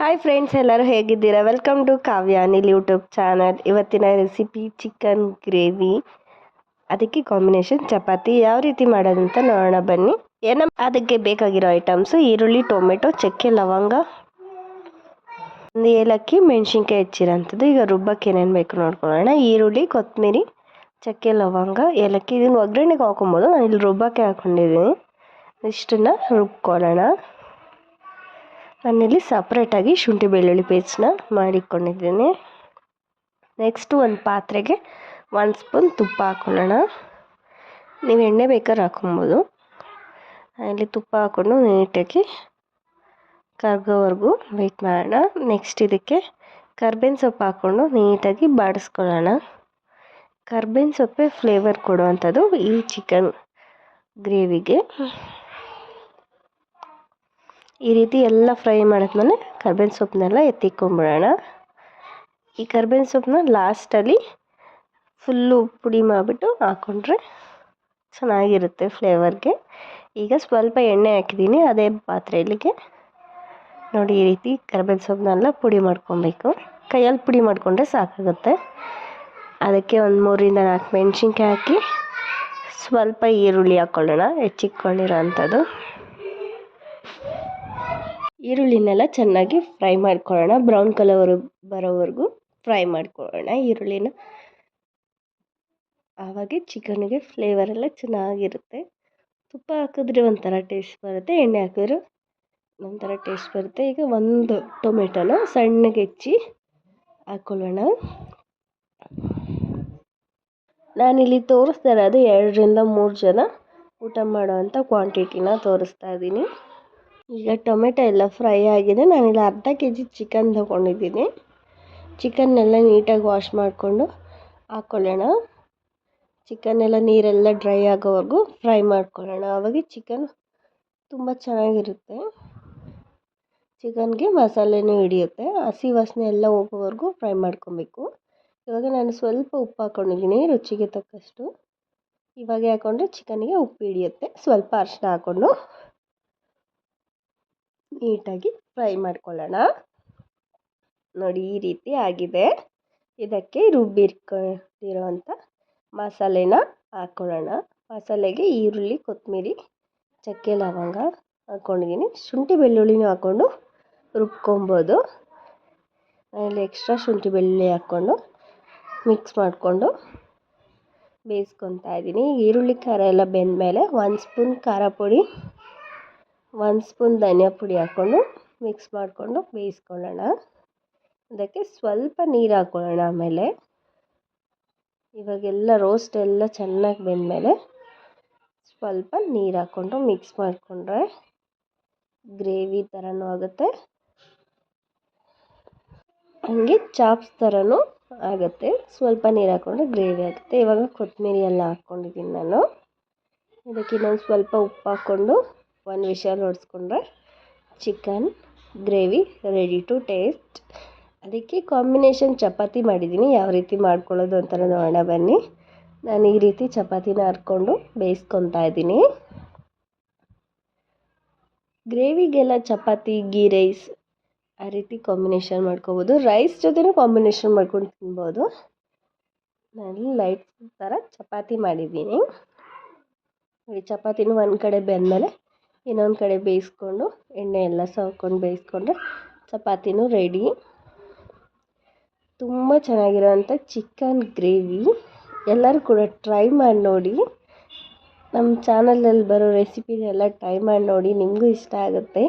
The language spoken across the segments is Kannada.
ಹಾಯ್ ಫ್ರೆಂಡ್ಸ್ ಎಲ್ಲರೂ ಹೇಗಿದ್ದೀರಾ? Welcome to Kavya Anil YouTube channel ಇವತ್ತಿನ ರೆಸಿಪಿ ಚಿಕನ್ ಗ್ರೇವಿ ಅದಕ್ಕೆ ಕಾಂಬಿನೇಷನ್ ಚಪಾತಿ. ಯಾವ ರೀತಿ ಮಾಡೋದಂತ ನೋಡೋಣ, ಬನ್ನಿ. ಏನ ಅದಕ್ಕೆ ಬೇಕಾಗಿರೋ ಐಟಮ್ಸು ಈರುಳ್ಳಿ, ಟೊಮೆಟೊ, ಚಕ್ಕೆ, ಲವಂಗ, ಒಂದು ಏಲಕ್ಕಿ, ಮೆಣಸಿನ್ಕಾಯಿ ಹೆಚ್ಚಿರೋಂಥದ್ದು. ಈಗ ರುಬ್ಬಕ್ಕೆ ಏನೇನು ಬೇಕು ನೋಡ್ಕೊಳ್ಳೋಣ. ಈರುಳ್ಳಿ ಕೊತ್ತಂಬರಿ ಚಕ್ಕೆ, ಲವಂಗ, ಏಲಕ್ಕಿ. ಇದನ್ನು ಒಗ್ಗರಣೆಗೆ ಹಾಕೊಬೋದು ನಾನು ಇಲ್ಲಿ ರುಬ್ಬಕ್ಕೆ ಹಾಕ್ಕೊಂಡಿದ್ದೀನಿ ಇಷ್ಟನ್ನು ರುಬ್ಕೊಳ್ಳೋಣ. ನಾನಿಲ್ಲಿ ಸಪ್ರೇಟಾಗಿ ಶುಂಠಿ ಬೆಳ್ಳುಳ್ಳಿ ಪೇಸ್ಟ್ನ ಮಾಡಿಕೊಂಡಿದ್ದೀನಿ. ನೆಕ್ಸ್ಟು ಒಂದು ಪಾತ್ರೆಗೆ ಒಂದು ಸ್ಪೂನ್ ತುಪ್ಪ ಹಾಕ್ಕೊಳ್ಳೋಣ ನೀವು ಎಣ್ಣೆ ಬೇಕಾದ್ರೆ ಹಾಕೊಬೋದು ಇಲ್ಲಿ ತುಪ್ಪ ಹಾಕ್ಕೊಂಡು ನೀಟಾಗಿ ಕರ್ಗೋವರೆಗೂ ವೆಯ್ಟ್ ಮಾಡೋಣ. ನೆಕ್ಸ್ಟ್ ಇದಕ್ಕೆ ಕರ್ಬೇವಿನ ಸೊಪ್ಪು ಹಾಕ್ಕೊಂಡು ನೀಟಾಗಿ ಬಾಡಿಸ್ಕೊಳ್ಳೋಣ. ಕರ್ಬೇವಿನ ಸೊಪ್ಪೆ ಫ್ಲೇವರ್ ಕೊಡುವಂಥದ್ದು ಈ ಚಿಕನ್ ಗ್ರೇವಿಗೆ ಈ ರೀತಿ ಎಲ್ಲ ಫ್ರೈ ಮಾಡಿದ್ಮೇಲೆ ಕರ್ಬೇವಿನ ಸೊಪ್ಪನ್ನೆಲ್ಲ ಎತ್ತಿಕ್ಕೊಂಬಿಡೋಣ ಈ ಕರ್ಬೇವಿನ ಸೊಪ್ಪನ್ನ ಲಾಸ್ಟಲ್ಲಿ ಫುಲ್ಲು ಪುಡಿ ಮಾಡಿಬಿಟ್ಟು ಹಾಕ್ಕೊಂಡ್ರೆ ಚೆನ್ನಾಗಿರುತ್ತೆ ಫ್ಲೇವರ್ಗೆ. ಈಗ ಸ್ವಲ್ಪ ಎಣ್ಣೆ ಹಾಕಿದ್ದೀನಿ, ಅದೇ ಪಾತ್ರೆಯಲ್ಲಿಗೆ. ನೋಡಿ, ಈ ರೀತಿ ಕರ್ಬೇವಿನ ಸೊಪ್ಪನ್ನೆಲ್ಲ ಪುಡಿ ಮಾಡ್ಕೊಬೇಕು. ಕೈಯಲ್ಲಿ ಪುಡಿ ಮಾಡಿಕೊಂಡ್ರೆ ಸಾಕಾಗುತ್ತೆ. ಅದಕ್ಕೆ ಒಂದು ಮೂರಿಂದ ನಾಲ್ಕು ಮೆಣಸಿನ್ಕಾಯಿ ಹಾಕಿ ಸ್ವಲ್ಪ ಈರುಳ್ಳಿ ಹಾಕ್ಕೊಳ್ಳೋಣ ಹೆಚ್ಚಿಟ್ಕೊಂಡಿರೋ ಅಂಥದ್ದು ಈರುಳ್ಳಿನೆಲ್ಲ ಚೆನ್ನಾಗಿ ಫ್ರೈ ಮಾಡ್ಕೊಳ್ಳೋಣ. ಬ್ರೌನ್ ಕಲರ್ ಬರೋವರೆಗೂ ಫ್ರೈ ಮಾಡ್ಕೊಳ್ಳೋಣ ಈರುಳ್ಳಿನ. ಆವಾಗೆ ಚಿಕನ್ಗೆ ಫ್ಲೇವರ್ ಎಲ್ಲ ಚೆನ್ನಾಗಿರುತ್ತೆ. ತುಪ್ಪ ಹಾಕಿದ್ರೆ ಒಂಥರ ಟೇಸ್ಟ್ ಬರುತ್ತೆ, ಎಣ್ಣೆ ಹಾಕಿದ್ರೆ ಒಂಥರ ಟೇಸ್ಟ್ ಬರುತ್ತೆ. ಈಗ ಒಂದು ಟೊಮೆಟೊನ ಸಣ್ಣಗೆ ಹೆಚ್ಚಿ ಹಾಕ್ಕೊಳ್ಳೋಣ ನಾನಿಲ್ಲಿ ತೋರಿಸ್ತಾ ಇರೋದು ಎರಡರಿಂದ ಮೂರು ಜನ ಊಟ ಮಾಡೋವಂಥ ಕ್ವಾಂಟಿಟಿನ ತೋರಿಸ್ತಾ ಇದ್ದೀನಿ. ಈಗ ಟೊಮೆಟೊ ಎಲ್ಲ ಫ್ರೈ ಆಗಿದೆ. ನಾನಿಲ್ಲಿ ಅರ್ಧ ಕೆ ಜಿ ಚಿಕನ್ ತೊಗೊಂಡಿದ್ದೀನಿ. ಚಿಕನ್ನೆಲ್ಲ ನೀಟಾಗಿ ವಾಶ್ ಮಾಡಿಕೊಂಡು ಹಾಕ್ಕೊಳ್ಳೋಣ ಚಿಕನ್ನೆಲ್ಲ ನೀರೆಲ್ಲ ಡ್ರೈ ಆಗೋವರೆಗೂ ಫ್ರೈ ಮಾಡ್ಕೊಳ್ಳೋಣ. ಆವಾಗ ಚಿಕನ್ ತುಂಬ ಚೆನ್ನಾಗಿರುತ್ತೆ. ಚಿಕನ್ಗೆ ಮಸಾಲೆನೂ ಹಿಡಿಯುತ್ತೆ. ಹಸಿ ವಾಸನೆ ಎಲ್ಲ ಹೋಗೋವರೆಗೂ ಫ್ರೈ ಮಾಡ್ಕೊಬೇಕು. ಇವಾಗ ನಾನು ಸ್ವಲ್ಪ ಉಪ್ಪು ಹಾಕ್ಕೊಂಡಿದ್ದೀನಿ ರುಚಿಗೆ ತಕ್ಕಷ್ಟು. ಇವಾಗ ಹಾಕ್ಕೊಂಡ್ರೆ ಚಿಕನ್ಗೆ ಉಪ್ಪು ಹಿಡಿಯುತ್ತೆ. ಸ್ವಲ್ಪ ಅರಿಶಿನ ಹಾಕ್ಕೊಂಡು ನೀಟಾಗಿ ಫ್ರೈ ಮಾಡ್ಕೊಳ್ಳೋಣ. ನೋಡಿ ಈ ರೀತಿ ಆಗಿದೆ. ಇದಕ್ಕೆ ರುಬ್ಬಿಟ್ಕೊಂಡಿರೋಂಥ ಮಸಾಲೆನ ಹಾಕ್ಕೊಳ್ಳೋಣ ಮಸಾಲೆಗೆ ಈರುಳ್ಳಿ, ಕೊತ್ತಂಬರಿ, ಚಕ್ಕೆ ಲವಂಗ ಹಾಕ್ಕೊಂಡಿದ್ದೀನಿ ಶುಂಠಿ ಬೆಳ್ಳುಳ್ಳಿನೂ ಹಾಕ್ಕೊಂಡು ರುಬ್ಕೊಬೋದು. ಆಮೇಲೆ ಎಕ್ಸ್ಟ್ರಾ ಶುಂಠಿ ಬೆಳ್ಳುಳ್ಳಿ ಹಾಕ್ಕೊಂಡು ಮಿಕ್ಸ್ ಮಾಡಿಕೊಂಡು ಬೇಯಿಸ್ಕೊತಾ ಇದ್ದೀನಿ. ಈರುಳ್ಳಿ ಖಾರ ಎಲ್ಲ ಬೆಂದಮೇಲೆ ಒಂದು ಸ್ಪೂನ್ ಖಾರ ಪುಡಿ ಒಂದು ಸ್ಪೂನ್ ಧನಿಯಾ ಪುಡಿ ಹಾಕ್ಕೊಂಡು ಮಿಕ್ಸ್ ಮಾಡಿಕೊಂಡು ಬೇಯಿಸ್ಕೊಳ್ಳೋಣ. ಅದಕ್ಕೆ ಸ್ವಲ್ಪ ನೀರು ಹಾಕ್ಕೊಳ್ಳೋಣ ಆಮೇಲೆ. ಇವಾಗೆಲ್ಲ ರೋಸ್ಟ್ ಎಲ್ಲ ಚೆನ್ನಾಗಿ ಬೆಂದಮೇಲೆ ಸ್ವಲ್ಪ ನೀರು ಹಾಕ್ಕೊಂಡು ಮಿಕ್ಸ್ ಮಾಡಿಕೊಂಡ್ರೆ ಗ್ರೇವಿ ಥರನೂ ಆಗುತ್ತೆ. ಹಂಗೆ ಚಾಪ್ಸ್ ಥರನೂ ಆಗುತ್ತೆ. ಸ್ವಲ್ಪ ನೀರು ಹಾಕ್ಕೊಂಡ್ರೆ ಗ್ರೇವಿ ಆಗುತ್ತೆ. ಇವಾಗ ಕೊತ್ತಂಬರಿ ಎಲ್ಲ ಹಾಕ್ಕೊಂಡಿದ್ದೀನಿ ನಾನು. ಇದಕ್ಕೆ ಇನ್ನೊಂದು ಸ್ವಲ್ಪ ಉಪ್ಪು ಹಾಕ್ಕೊಂಡು ಒಂದು whistle ಹೊಡೆಸ್ಕೊಂಡ್ರೆ chicken, gravy ready to taste ಅದಕ್ಕೆ ಕಾಂಬಿನೇಷನ್ ಚಪಾತಿ ಮಾಡಿದ್ದೀನಿ. ಯಾವ ರೀತಿ ಮಾಡ್ಕೊಳ್ಳೋದು ಅಂತ ನೋಡೋಣ ಬನ್ನಿ. ನಾನು ಈ ರೀತಿ ಚಪಾತಿನ ಹರ್ಕೊಂಡು ಬೇಯಿಸ್ಕೊತಾ ಇದ್ದೀನಿ. ಗ್ರೇವಿಗೆಲ್ಲ ಚಪಾತಿ ಗೀ ರೈಸ್ ಆ ರೀತಿ ಕಾಂಬಿನೇಷನ್ ಮಾಡ್ಕೋಬೋದು. ರೈಸ್ ಜೊತೆನೂ ಕಾಂಬಿನೇಷನ್ ಮಾಡ್ಕೊಂಡು ತಿನ್ಬೋದು. ನಾನು ಲೈಟ್ ಥರ ಚಪಾತಿ ಮಾಡಿದ್ದೀನಿ. ಚಪಾತಿನೂ ಒಂದು ಕಡೆ ಬೆಂದಮೇಲೆ ಇನ್ನೊಂದು ಕಡೆ ಬೇಯಿಸ್ಕೊಂಡು ಎಣ್ಣೆ ಎಲ್ಲ ಸವ್ಕೊಂಡು ಬೇಯಿಸ್ಕೊಂಡ್ರೆ ಚಪಾತಿನೂ ರೆಡಿ ತುಂಬ ಚೆನ್ನಾಗಿರೋವಂಥ ಚಿಕನ್ ಗ್ರೇವಿ ಎಲ್ಲರೂ ಕೂಡ ಟ್ರೈ ಮಾಡಿ ನೋಡಿ. ನಮ್ಮ ಚಾನಲಲ್ಲಿ ಬರೋ ರೆಸಿಪಿನೆಲ್ಲ ಟ್ರೈ ಮಾಡಿ ನೋಡಿ, ನಿಮಗೂ ಇಷ್ಟ ಆಗುತ್ತೆ.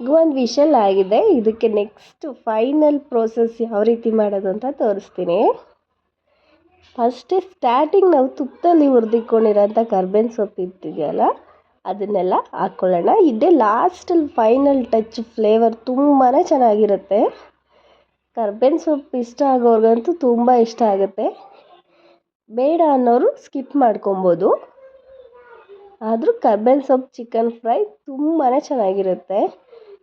ಈಗ ಒಂದು ವಿಷಲ್ ಆಗಿದೆ, ಇದಕ್ಕೆ ನೆಕ್ಸ್ಟ್ ಫೈನಲ್ ಪ್ರೋಸೆಸ್ ಯಾವ ರೀತಿ ಮಾಡೋದು ಅಂತ ತೋರಿಸ್ತೀನಿ. ಫಸ್ಟೇ ಸ್ಟಾರ್ಟಿಂಗ್ ನಾವು ತುಪ್ಪದಲ್ಲಿ ಹುರಿದಿಕೊಂಡಿರೋಂಥ ಕರ್ಬೇವಿನ ಸೊಪ್ಪು ಇರ್ತಿದೆಯಲ್ಲ ಅದನ್ನೆಲ್ಲ ಹಾಕ್ಕೊಳ್ಳೋಣ ಇದೇ ಲಾಸ್ಟಲ್ಲಿ ಫೈನಲ್ ಟಚ್ ಫ್ಲೇವರ್ ತುಂಬಾ ಚೆನ್ನಾಗಿರುತ್ತೆ. ಕರ್ಬೇವಿನ ಸೊಪ್ಪು ಇಷ್ಟ ಆಗೋರ್ಗಂತೂ ತುಂಬ ಇಷ್ಟ ಆಗುತ್ತೆ. ಬೇಡ ಅನ್ನೋರು ಸ್ಕಿಪ್ ಮಾಡ್ಕೊಬೋದು. ಆದರೂ ಕರ್ಬೇವಿನ ಸೊಪ್ಪು ಚಿಕನ್ ಫ್ರೈ ತುಂಬಾ ಚೆನ್ನಾಗಿರುತ್ತೆ.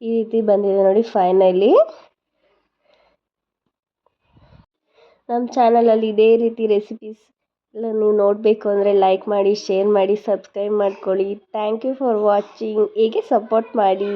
ಈ ರೀತಿ ಬಂದಿದೆ ನೋಡಿ ಫೈನಲಿ ನಮ್ಮ ಚಾನಲಲ್ಲಿ ಇದೇ ರೀತಿ ರೆಸಿಪೀಸ್ ಎಲ್ಲ ನೀವು ನೋಡಬೇಕು ಅಂದರೆ ಲೈಕ್ ಮಾಡಿ ಶೇರ್ ಮಾಡಿ ಸಬ್ಸ್ಕ್ರೈಬ್ ಮಾಡ್ಕೊಳ್ಳಿ. ಥ್ಯಾಂಕ್ ಯು ಫಾರ್ ವಾಚಿಂಗ್ ಹೀಗೆ ಸಪೋರ್ಟ್ ಮಾಡಿ.